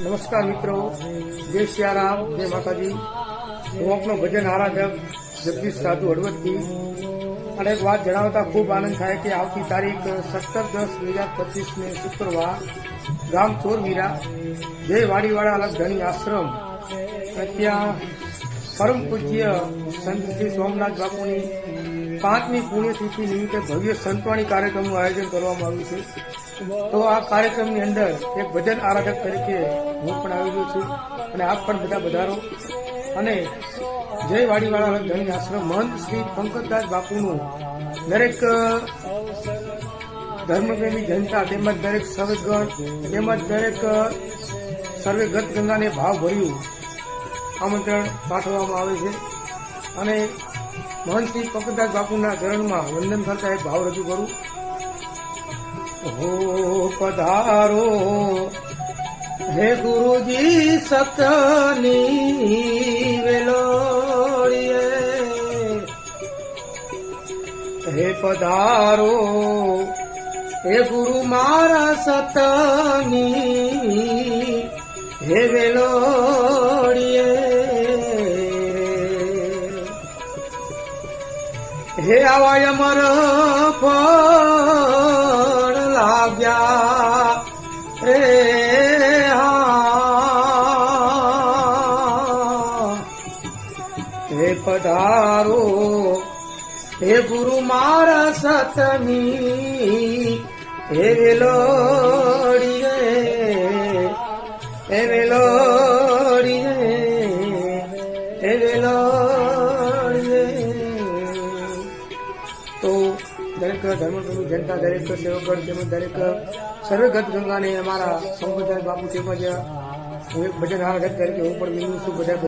નમસ્કાર મિત્રો. જય સિયારામ, જય માતાજી. હું આપનો ભજન આરાધક જગદીશ સાધુ હળવદથી. અને એક વાત જણાવતા ખૂબ આનંદ થાય કે આવતી તારીખ સત્તર દસ બે હજાર પચીસને શુક્રવાર ગામ ચોરવીરા જય વાડીવાળા અલગ ધણી આશ્રમ. ત્યાં પરમ પૂજ્ય સંત શ્રી સોમનાથ બાપુની પાંચમી પુણ્યતિથિ નિમિત્તે ભવ્ય સંતવાણી કાર્યક્રમનું આયોજન કરવામાં આવ્યું છે. તો આ કાર્યક્રમની અંદર એક ભજન આરાધક તરીકે હું પણ આવી ગયો છું અને આપ પણ બધા વધારો અને જય વાડીવાળા ધણી આશ્રમ મહંત શ્રી પંકજદાસ બાપુનું દરેક ધર્મપ્રેમી જનતા તેમજ દરેક સર્વગણ તેમજ દરેક સર્વે ગત ગંગાને ભાવ ભર્યું. આમંત્રણ પાઠવવામાં આવે છે. અને મહંત પંકજદાસ બાપુના ચરણમાં વંદન કરતા એક ભાવ રજૂ કરું. હો પધારો, હે ગુરુજી, સતની વેલોડીએ. હે પધારો, હે ગુરુ મારા સતની, હે વેલોડીએ હે આવાય અમર ફળ લાગ્યા. રે હા. પધારો, હે ગુરુ મારા સતમી હે વેલોડી હે વેલોડી હે વેલોડી દરેક ધર્મપ્રભુ જનતા, દરેક સેવકગણ તેમજ દરેક સર્વગત ગંગાને અમારા સંપ્રદાય બાપુ તેમજ હું એક ભજન આરાધક તરીકે હું પણ વિનવું છું બધા